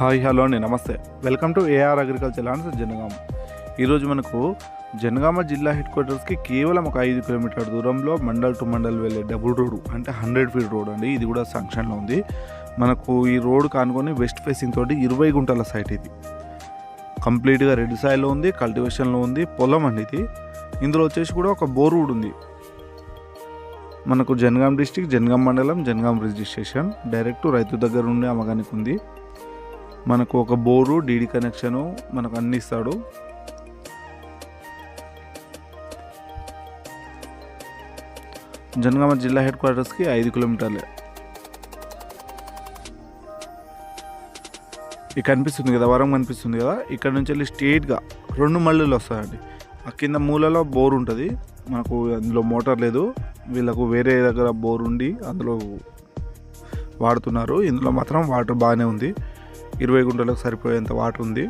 Hi hello అండి నమస్తే. Welcome to AR agriculture lands Jangaon. ఈరోజు మనకు జనగామ జిల్లా హెడ్ క్వార్టర్స్కి కేవలం ఒక ఐదు కిలోమీటర్ దూరంలో మండల్ టు మండల్ వెళ్ళే డబుల్ రోడ్ అంటే హండ్రెడ్ ఫీట్ రోడ్ అండి. ఇది కూడా సంక్షన్లో ఉంది. మనకు ఈ రోడ్ కానుకొని వెస్ట్ ఫేసింగ్ తోటి ఇరవై గుంటల సైట్ ఇది. కంప్లీట్గా రెడ్ సాయిలో ఉంది కల్టివేషన్లో ఉంది పొలం అండి ఇది. ఇందులో వచ్చేసి కూడా ఒక బోర్ ఉంది. మనకు జనగాం డిస్టిక్ జనగాం మండలం జనగాం రిజిస్ట్రేషన్ డైరెక్ట్ రైతు దగ్గర నుండి అమ్మగానికి ఉంది. మనకు ఒక బోరు డీడీ కనెక్షను మనకు అన్ని ఇస్తాడు. జనగామ జిల్లా హెడ్ క్వార్టర్స్కి ఐదు కిలోమీటర్లే. ఇక కనిపిస్తుంది కదా వరం కనిపిస్తుంది కదా? ఇక్కడ నుంచి వెళ్ళి స్ట్రేట్గా రెండు మళ్ళీలు వస్తాయండి. ఆ కింద మూలలో బోర్ ఉంటుంది. మనకు అందులో మోటార్ లేదు. వీళ్ళకు వేరే దగ్గర బోర్ ఉండి అందులో వాడుతున్నారు. ఇందులో మాత్రం వాటర్ బాగానే ఉంది. ఇరవై గుంటలకు సరిపోయేంత వాటర్ ఉంది.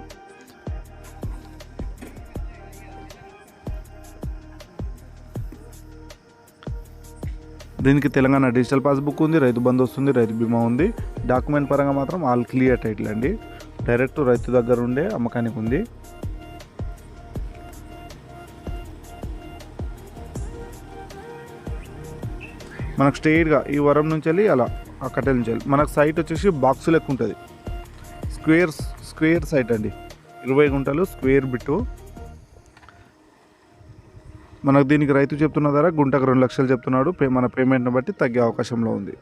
దీనికి తెలంగాణ డిజిటల్ పాస్బుక్ ఉంది రైతు బంధు వస్తుంది రైతు బీమా ఉంది. డాక్యుమెంట్ పరంగా మాత్రం ఆల్ క్లియర్ టైటిల్ అండి. డైరెక్ట్ రైతు దగ్గర ఉండే అమ్మకానికి ఉంది. మనకు స్ట్రెయిట్గా ఈ వరం నుంచి వెళ్ళి అలా ఆ కట్టెల నుంచి వెళ్ళి మనకు సైట్ వచ్చేసి బాక్స్ లెక్క ఉంటుంది. స్క్వేర్ స్క్వేర్ సైట్ అండి. ఇరవై గుంటలు స్క్వేర్ బిట్టు. మనకు దీనికి రైతు చెప్తున్న ధర గుంటకు రెండు లక్షలు చెప్తున్నాడు. పే- మన పేమెంట్ని బట్టి తగ్గే అవకాశంలో ఉంది.